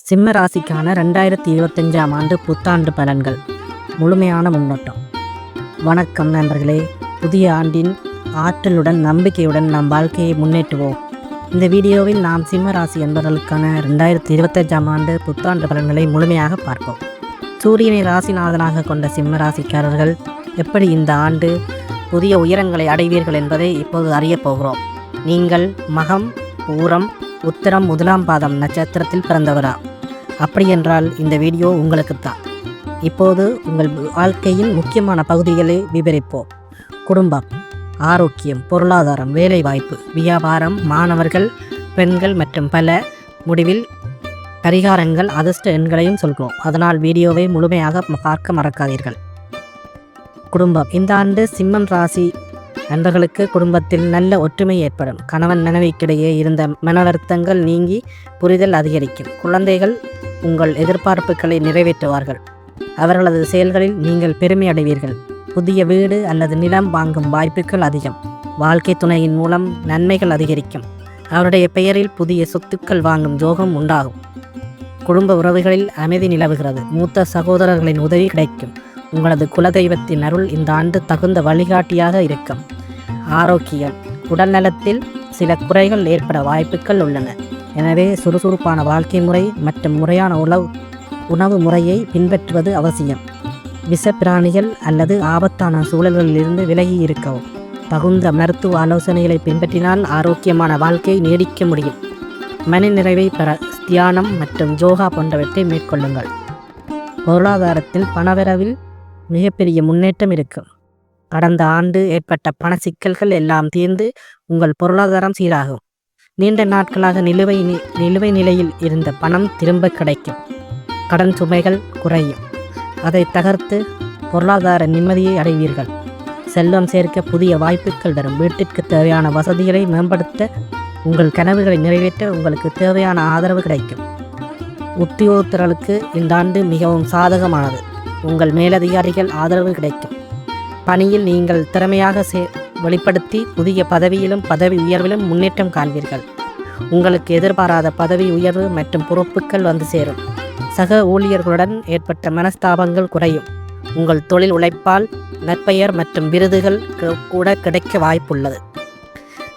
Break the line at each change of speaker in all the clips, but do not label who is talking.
சிம்ம ராசிக்கான ரெண்டாயிரத்தி இருபத்தஞ்சாம் ஆண்டு புத்தாண்டு பலன்கள். முழுமையான முன்னோட்டம் வணக்கம் நண்பர்களே. புதிய ஆண்டின் ஆற்றலுடன் நம்பிக்கையுடன் நம் வாழ்க்கையை முன்னேற்றுவோம். இந்த வீடியோவில் நாம் சிம்ம ராசி என்பவர்களுக்கான ரெண்டாயிரத்தி இருபத்தஞ்சாம் ஆண்டு புத்தாண்டு பலன்களை முழுமையாக பார்ப்போம். சூரியனை ராசிநாதனாக கொண்ட சிம்ம ராசிக்காரர்கள் எப்படி இந்த ஆண்டு புதிய உயரங்களை அடைவீர்கள் என்பதை இப்போது அறியப் போகிறோம். நீங்கள் மகம் பூரம் உத்திரம் முதலாம் பாதம் நட்சத்திரத்தில் பிறந்தவரா? அப்படியென்றால் இந்த வீடியோ உங்களுக்குத்தான். இப்போது உங்கள் வாழ்க்கையின் முக்கியமான பகுதிகளை விவரிப்போம். குடும்பம் ஆரோக்கியம் பொருளாதாரம் வேலைவாய்ப்பு வியாபாரம் மாணவர்கள் பெண்கள் மற்றும் பல. முடிவில் பரிகாரங்கள் அதிர்ஷ்ட எண்களையும் சொல்கிறோம். அதனால் வீடியோவை முழுமையாக பார்க்க மறக்காதீர்கள். குடும்பம் இந்த ஆண்டு சிம்மம் ராசி நண்பர்களுக்கு குடும்பத்தில் நல்ல ஒற்றுமை ஏற்படும். கணவன் மனைவிக்கிடையே இருந்த மன வருத்தங்கள் நீங்கி புரிதல் அதிகரிக்கும். குழந்தைகள் உங்கள் எதிர்பார்ப்புகளை நிறைவேற்றுவார்கள். அவர்களது செயல்களில் நீங்கள் பெருமை அடைவீர்கள். புதிய வீடு அல்லது நிலம் வாங்கும் வாய்ப்புகள் அதிகம். வாழ்க்கை துணையின் மூலம் நன்மைகள் அதிகரிக்கும். அவருடைய பெயரில் புதிய சொத்துக்கள் வாங்கும் யோகம் உண்டாகும். குடும்ப உறவுகளில் அமைதி நிலவுகிறது. மூத்த சகோதரர்களின் உதவி கிடைக்கும். உங்களது குலதெய்வத்தின் அருள் இந்த ஆண்டு தகுந்த வழிகாட்டியாக இருக்கும். ஆரோக்கியம் உடல் நலத்தில் சில குறைகள் ஏற்பட வாய்ப்புகள் உள்ளன. எனவே சுறுசுறுப்பான வாழ்க்கை முறை மற்றும் முறையான உணவு உணவு முறையை பின்பற்றுவது அவசியம். விஷப்பிராணிகள் அல்லது ஆபத்தான சூழல்களிலிருந்து விலகி இருக்கவும். தகுந்த மருத்துவ ஆலோசனைகளை பின்பற்றினால் ஆரோக்கியமான வாழ்க்கை நீடிக்க முடியும். மனநிறைவை பெற தியானம் மற்றும் யோகா போன்றவற்றை மேற்கொள்ளுங்கள். பொருளாதாரத்தில் பணவரவில் மிகப்பெரிய முன்னேற்றம் இருக்கும். கடந்த ஆண்டு ஏற்பட்ட பண சிக்கல்கள் எல்லாம் தீர்ந்து உங்கள் பொருளாதாரம் சீராகும். நீண்ட நாட்களாக நிலுவை நி- நிலுவை நிலையில் இருந்த பணம் திரும்ப கிடைக்கும். கடன் சுமைகள் குறையும். அதை தகர்த்து பொருளாதார நிம்மதியை அடைவீர்கள். செல்வம் சேர்க்க புதிய வாய்ப்புகள் வரும் வீட்டிற்கு தேவையான வசதிகளை மேம்படுத்த உங்கள் கனவுகளை நிறைவேற்ற உங்களுக்கு தேவையான ஆதரவு கிடைக்கும். உத்தியோகத்தர்களுக்கு இந்த ஆண்டு மிகவும் சாதகமானது. உங்கள் மேலதிகாரிகள் ஆதரவு கிடைக்கும். பணியில் நீங்கள் திறமையாக சே வெளிப்படுத்தி புதிய பதவியிலும் பதவி உயர்விலும் முன்னேற்றம் காண்பீர்கள். உங்களுக்கு எதிர்பாராத பதவி உயர்வு மற்றும் பொறுப்புகள் வந்து சேரும். சக ஊழியர்களுடன் ஏற்பட்ட மனஸ்தாபங்கள் குறையும். உங்கள் தொழில் உழைப்பால் நற்பெயர் மற்றும் விருதுகள் கூட கிடைக்க வாய்ப்புள்ளது.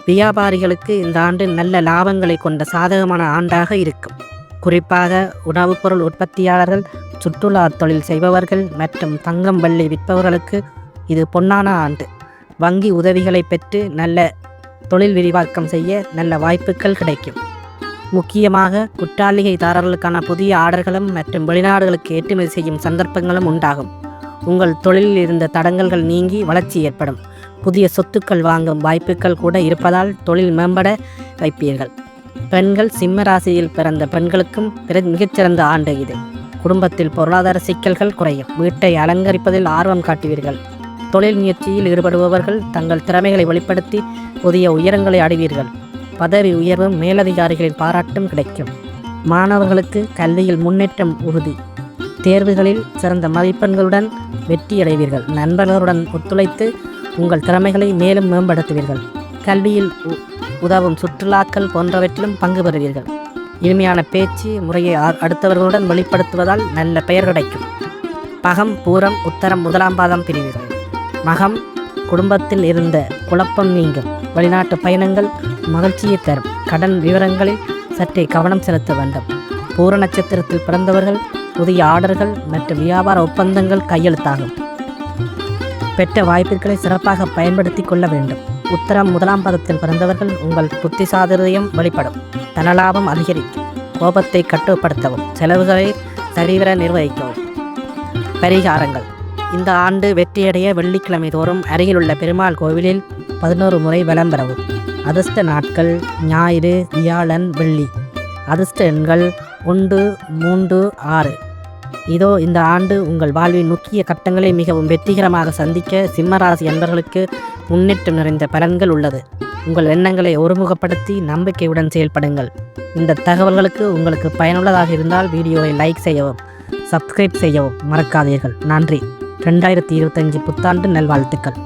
வியாபாரிகளுக்கு இந்த ஆண்டு நல்ல லாபங்களை கொண்ட சாதகமான ஆண்டாக இருக்கும். குறிப்பாக உணவுப் பொருள் உற்பத்தியாளர்கள் சுற்றுலா தொழில் செய்பவர்கள் மற்றும் தங்கம் வெள்ளி விற்பவர்களுக்கு இது பொன்னான ஆண்டு. வங்கி உதவிகளை பெற்று நல்ல தொழில் விரிவாக்கம் செய்ய நல்ல வாய்ப்புகள் கிடைக்கும். முக்கியமாக குற்றாலிகைதாரர்களுக்கான புதிய ஆர்டர்களும் மற்றும் வெளிநாடுகளுக்கு ஏற்றுமதி செய்யும் சந்தர்ப்பங்களும் உண்டாகும். உங்கள் தொழிலில் இருந்த தடங்கல்கள் நீங்கி வளர்ச்சி ஏற்படும். புதிய சொத்துக்கள் வாங்கும் வாய்ப்புகள் கூட இருப்பதால் தொழில் மேம்பட வைப்பீர்கள். பெண்கள் சிம்ம ராசியில் பிறந்த பெண்களுக்கும் பிற- மிகச்சிறந்த ஆண்டு இது. குடும்பத்தில் பொருளாதார சிக்கல்கள் குறையும். வீட்டை அலங்கரிப்பதில் ஆர்வம் காட்டுவீர்கள். தொழில் முயற்சியில் ஈடுபடுபவர்கள் தங்கள் திறமைகளை வெளிப்படுத்தி புதிய உயரங்களை அடைவீர்கள் பதவி உயர்வும் மேலதிகாரிகளின் பாராட்டும் கிடைக்கும். மாணவர்களுக்கு கல்வியில் முன்னேற்றம் உறுதி. தேர்வுகளில் சிறந்த மதிப்பெண்களுடன் வெற்றியடைவீர்கள். நண்பர்களுடன் ஒத்துழைத்து உங்கள் திறமைகளை மேலும் மேம்படுத்துவீர்கள். கல்வியில் உ- உதவும் சுற்றுலாக்கள் போன்றவற்றிலும் பங்கு பெறுவீர்கள். இனிமையான பேச்சு முறையை அடுத்தவர்களுடன் வெளிப்படுத்துவதால் நல்ல பெயர் கிடைக்கும். பகம் பூரம் உத்தரம் முதலாம் பாதம் பிரிவீர்கள். மகம் குடும்பத்தில் இருந்த குழப்பம் நீங்கும். வெளிநாட்டு பயணங்கள் மகிழ்ச்சியை தரும். கடன் விவரங்களில் சற்றே கவனம் செலுத்த வேண்டும். பூர நட்சத்திரத்தில் பிறந்தவர்கள் புதிய ஆர்டர்கள் மற்றும் வியாபார ஒப்பந்தங்கள் கையெழுத்தாகும். பெற்ற வாய்ப்புகளை சிறப்பாக பயன்படுத்தி கொள்ள வேண்டும். உத்தரம் முதலாம் பதத்தில் பிறந்தவர்கள் உங்கள் புத்திசாதுரியம் வெளிப்படும். தனலாபம் அதிகரிக்கும். கோபத்தை கட்டுப்படுத்தவும் செலவுகளை சரிவர நிர்வகிக்கவும். பரிகாரங்கள். இந்த ஆண்டு வெற்றியடைய வெள்ளிக்கிழமை தோறும் அருகிலுள்ள பெருமாள் கோவிலில் பதினோரு முறை வலம் பெறவும் அதிர்ஷ்ட நாட்கள் ஞாயிறு வியாழன் வெள்ளி. அதிர்ஷ்ட எண்கள் ஒன்று மூன்று ஆறு. இதோ இந்த ஆண்டு உங்கள் வாழ்வின் முக்கிய கட்டங்களை மிகவும் வெற்றிகரமாக சந்திக்க சிம்மராசி அன்பர்களுக்கு முன்னேற்றம் நிறைந்த பலன்கள் உள்ளது. உங்கள் எண்ணங்களை ஒருமுகப்படுத்தி நம்பிக்கையுடன் செயல்படுங்கள். இந்த தகவல்களுக்கு உங்களுக்கு பயனுள்ளதாக இருந்தால் வீடியோவை லைக் செய்யவும் சப்ஸ்கிரைப் செய்யவும் மறக்காதீர்கள். நன்றி. ரெண்டாயிரத்தி இருபத்தஞ்சு புத்தாண்டு நல்வாழ்த்துக்கள்.